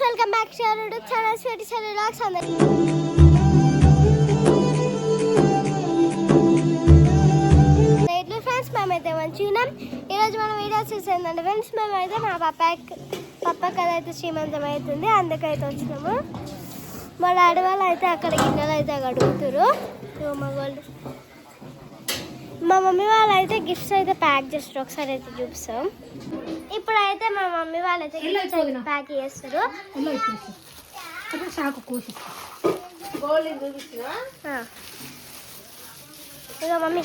Friends welcome back to YouTube channel sweet channel lakhs అందరికి. Friends మేమైతే మంచిగా ఉన్నాం. ఈరోజు మనం వీడియో చూసేందంటే ఫ్రెండ్స్ మేమైతే మా పాప పప్ప కథ అయితే శ్రీమంతం అవుతుంది అందుకైతే వచ్చినాము. మా డాడీ వాళ్ళు అయితే అక్కడ గిన్నెలు అయితే కడుగుతారు ఇగో మా మమ్మీ వాళ్ళు అయితే గిఫ్ట్స్ అయితే ప్యాక్ చేస్తారు. ఒకసారి అయితే చూపిస్తాం. ఇప్పుడైతే మా మమ్మీ వాళ్ళు అయితే గిఫ్ట్స్ అయితే ప్యాక్ చేస్తారు. మమ్మీ.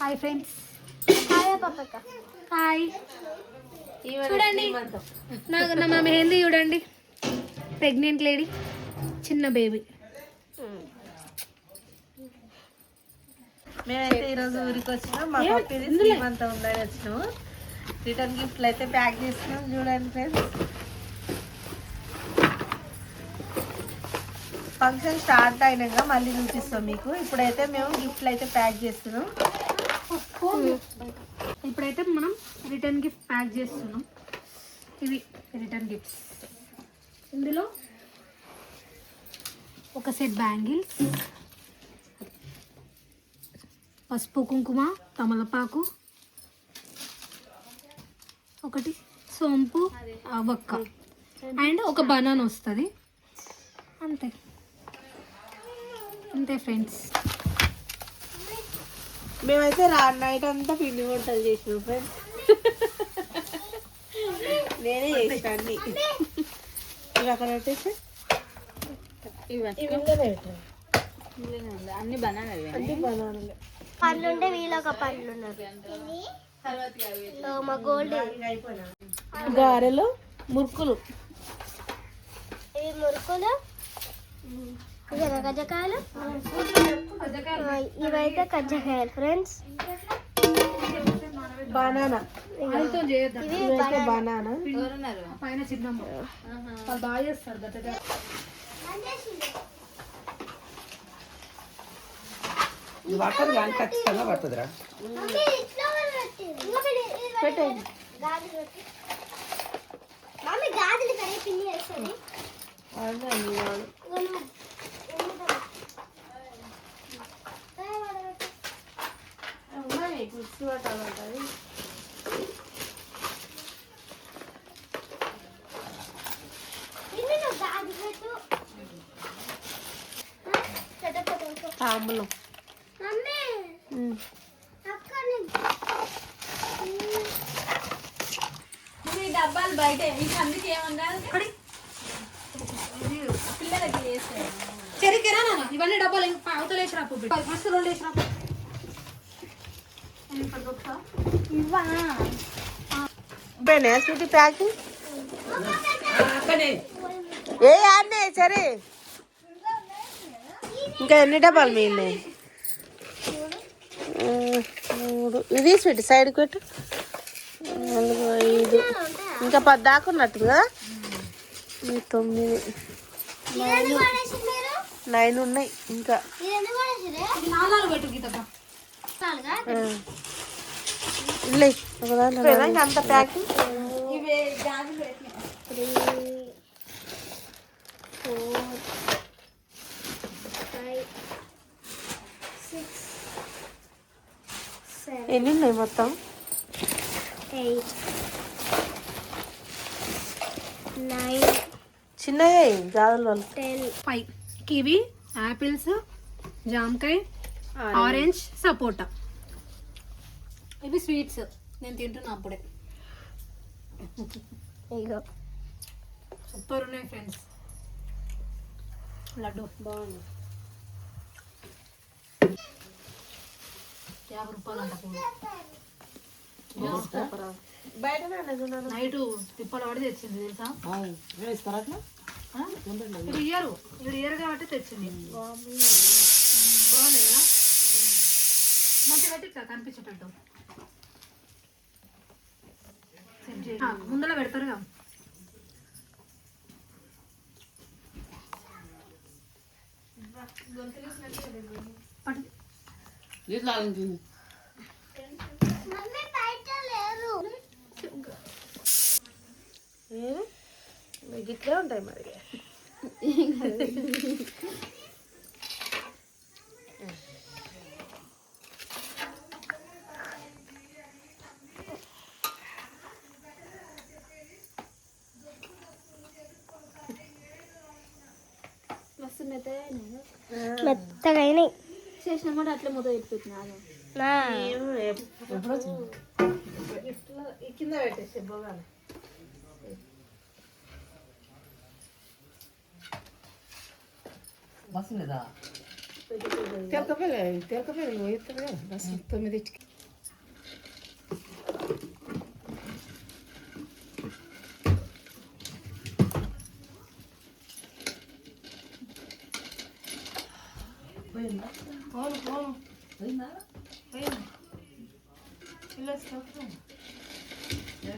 హాయ్ ఫ్రెండ్స్ హాయ్ పప్పక్క హాయ్ చూడండి. నాకు నా మా మెహందీ చూడండి. ప్రెగ్నెంట్ లేడీ చిన్న బేబీ మేమైతే ఈరోజు ఊరికి వచ్చినాం మా పప్పు ఇది శ్రీమంతం ఉందని వచ్చినాము. రిటర్న్ గిఫ్ట్లు అయితే ప్యాక్ చేసినాం చూడండి ఫ్రెండ్స్. ఫంక్షన్ స్టార్ట్ అయినాక మళ్ళీ చూపిస్తాం మీకు. ఇప్పుడైతే మేము గిఫ్ట్లు అయితే ప్యాక్ చేస్తున్నాం. ఇప్పుడైతే మనం రిటర్న్ గిఫ్ట్ ప్యాక్ చేస్తున్నాం. ఇవి రిటర్న్ గిఫ్ట్స్. ఇందులో ఒక సెట్ బ్యాంగిల్స్. పసుపు కుంకుమ తమలపాకు ఒకటి సోంపు ఆ, వక్క. అండ్ ఒక బనానా వస్తుంది. అంతే. అంతే ఫ్రెండ్స్. మేమైతే రా నైట్ అంతా పిండి వంటలు చేసినాం ఫ్రెండ్స్. నేనే చేసిన అన్ని. ఇవి అక్కడ పెట్టేసి. ఇవి అన్ని బనానాలే. అన్ని బనానాలే. పండ్లు ఉంటే వీళ్ళు ఒక పండ్లు ఉన్నారు మా గోల్డ్. గారెలు మురుకులు. ఇవి మురుకులు కజ్జకాయలు ఇవైతే కజ్జకాయలు ఫ్రెండ్స్. బనానా. ఇవైతే బనానా. పైన వాళ్ళు బాగా చేస్తారు గట్టగా వాటర్ కానీ ఖచ్చితంగా పడుతుందిరా పెట్టండి మమ్మీ గాజులు కడే పిన్ని వేస్తుంది అవునా, అన్ని కావాలి. ఉన్నాయి గుడ్స్ పట్టాలంటది తాంబూలం ఉమ్. చెరికేరా నాన్న. ఇవన్నీ డబ్బాలు ఇంకా అవతల వేసి రాపు ఫస్ట్ రెండు వేసి రాపు. పోయినాయా Sweety packing. ఏ ఆడనే సరే ఇంకా ఎన్ని డబ్బాలు మిగిలినాయి? ఉమ్, మూడు. ఇది స్వీట్ సైడ్కి పెట్టు. నాలుగు ఐదు. ఇంకా పది దాకా ఉన్నట్టు కదా? తొమ్మిది. నైన్ ఉన్నాయి ఇంకా. అంత ప్యాకింగ్ ఎన్ని ఉన్నాయి మొత్తం? జాదులు టెన్ ఫైవ్ కివి యాపిల్స్ జామకాయ ఆరెంజ్ సపోటా ఇవి స్వీట్స్ నేను తింటున్నా అప్పుడే. ఇగో. సూపర్ ఉన్నాయి ఫ్రెండ్స్ లడ్డు. బాగుంది. యాభై రూపాయలు అంట పూలు బయట నైట్ తిప్పలు పడి తెచ్చింది తెలుసా? ఇది ఇయ్యరు. ఇది ఇయ్యరు కాబట్టి తెచ్చింది. బాగుంది కదా? మంచిగా పెట్టి ఇట్లా కనిపించేటట్టు. ముందర పెడతారుగా. పట్టు. ఇట్లా ఆగించింది ఇట్లే ఉంటాయి మరి. మెత్తగా మెత్తగా అయినాయి చేసిన కూడా అట్లే మూత పెట్టిపోతున్నా నా. కింద పెట్టేసి బొగాలి. బస్సు మీద తెలకపోయి తెలకపోయి తొమ్మిదింటికి.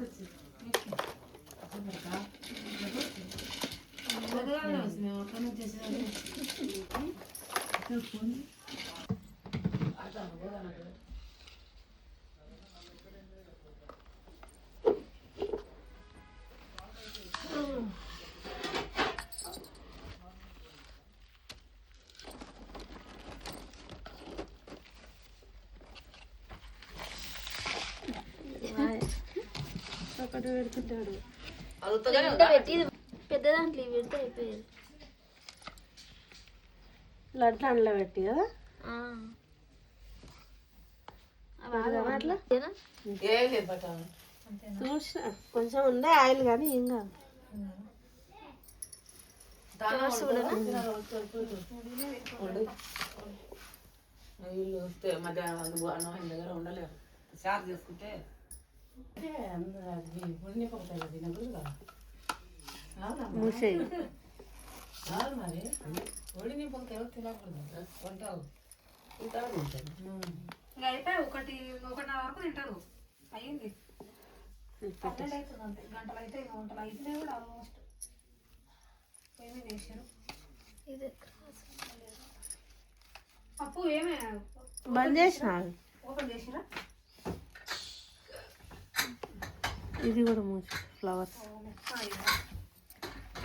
లేకొచ్చి మేము ఒకటి పెడుతుంటాడు పెట్టి పెద్ద దాంట్లో పెడితే అయిపోయేది. లడ్లు అందులో పెట్టి కదా? అట్లా? చూసిన. కొంచెం ఉండే ఆయిల్ కానీ ఏం కాదు. మధ్యాహ్నం అన్నం దగ్గర ఉండలేరు షార్ చేసుకుంటే మూసేయి కాదు మరి ఉడినిపోతే ఎవరు తినకూడదు కొంటావు ఇంకా అయిపోయి ఒకటి ఒకటిన్నర వరకు తింటారు అయ్యింది పన్నెండు అవుతుంది అంతే గంటలు అయితే ఇంకా వంటలు అయిపోయినాయి కూడా ఆల్మోస్ట్ ఏమేమి చేశారు పప్పు ఏమే బంద్ చేసిన ఓపెన్ చేసిరా ఇది కూడా మూసి ఫ్లవర్స్.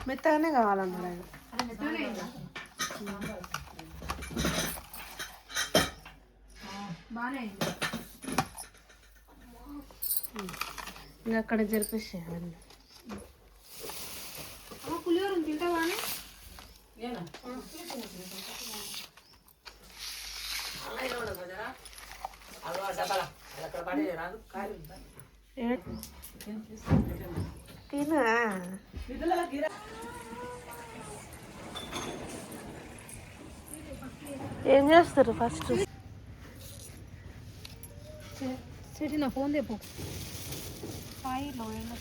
మెత్తగానే కావాలన్నాడు ఆయన ఇంకా అక్కడ జరిపేసి అవన్నీ. అమ్మ పులిహోర తింటావా అని? నేనా? అలాగే ఉండదు కదా అల్వా డబ్బాలా. అక్కడ పడే రాదు. కాయలు ఉందా? ఏ- తినా ఏం చేస్తారు ఫస్ట్? సిటీ నా ఫోన్ తెప్పు. పాయిలో ఎండ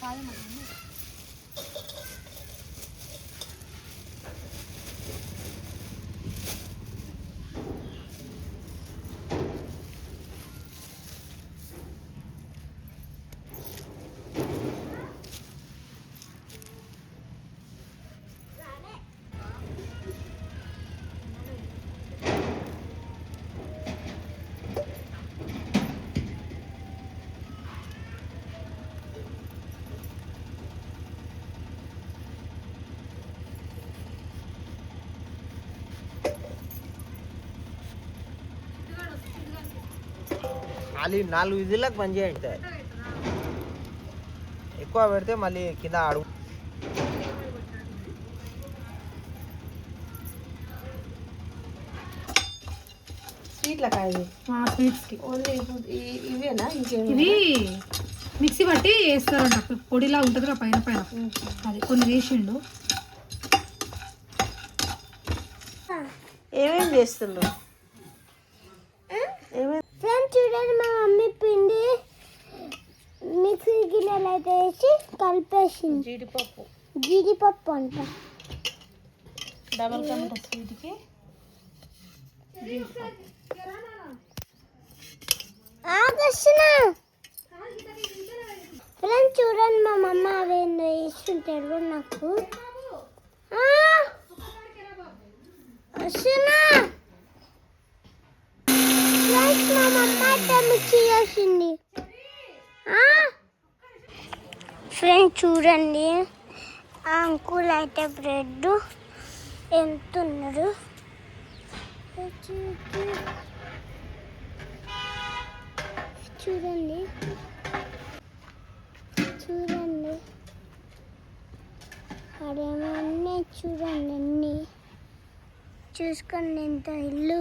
ఖాళీ నాలుగు విధులకు పని చేయండి. ఎక్కువ పెడితే మళ్ళీ కింద అడుగు ఇది? మిక్సీ పట్టి వేస్తారంట. పొడిలా ఉంటుంది కదా పైన. పైన అది కొన్ని వేసిండు. ఏమేమి చేస్తుండ్రు? ఏమేమి చూడండి మా మమ్మీ పిండి మిక్సీ గిన్నెలు అయితే వేసి కలిపేసింది. జీడిపప్పు. జీడిపప్పు అంట. డబల్ టమాటా స్వీట్కి ఆకర్షణ ఫ్రెండ్స్ చూడండి మా మమ్మ అవేందో వేస్తుంటారు నాకు. ఆ! వస్తున్నా ఫ్రెండ్స్ మా మమ్మ అయితే మిక్సీ చేసింది ఫ్రెండ్స్ చూడండి. ఆ అంకుల్ అయితే బ్రెడ్ ఎంతున్నారు? చూడండి. చూడండి. అదేమన్నీ చూడండి అన్నీ. చూసుకోండి ఎంత ఇల్లు.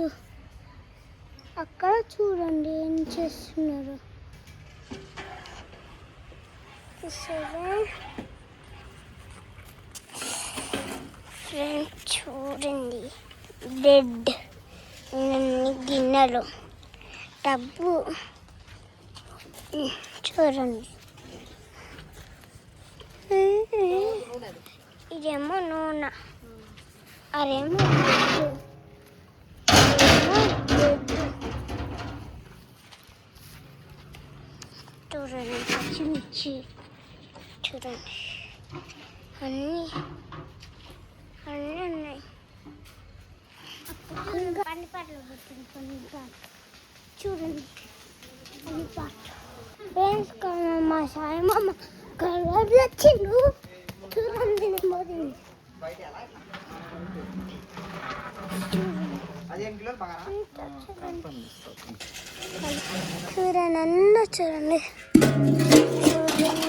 అక్కడ చూడండి ఏం చేస్తున్నారు. ఫ్రెండ్స్ చూడండి. బెడ్ గిన్నెలు. డబ్బు చూడండి. ఇదేమో నూనె. అదేమో చూడండి పచ్చిమిర్చి చూడండి అన్నీ అన్నీ ఉన్నాయి పని పాటలు పెట్టింది కొన్ని పాటలు చూడండి పని పాటలు ఫ్రెండ్స్ మా సాయి మామ కలర్లు వచ్చిండు చూడండి పగరా చూడండి అన్న చూడండి చూడండి చూడండి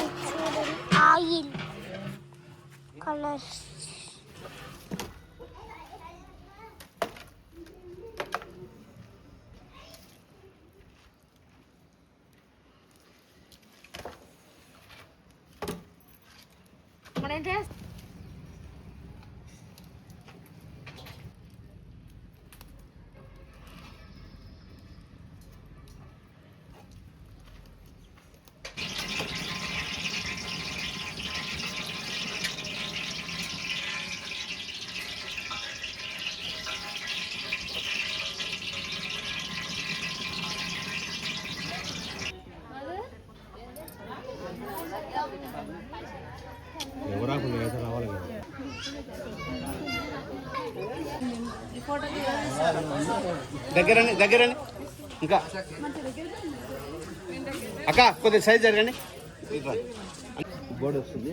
ఆయిల్ కలర్స్ దగ్గరండి దగ్గరండి ఇంకా. అక్క కొద్దిగా సైజ్ జరగండి. బోర్డు వస్తుంది.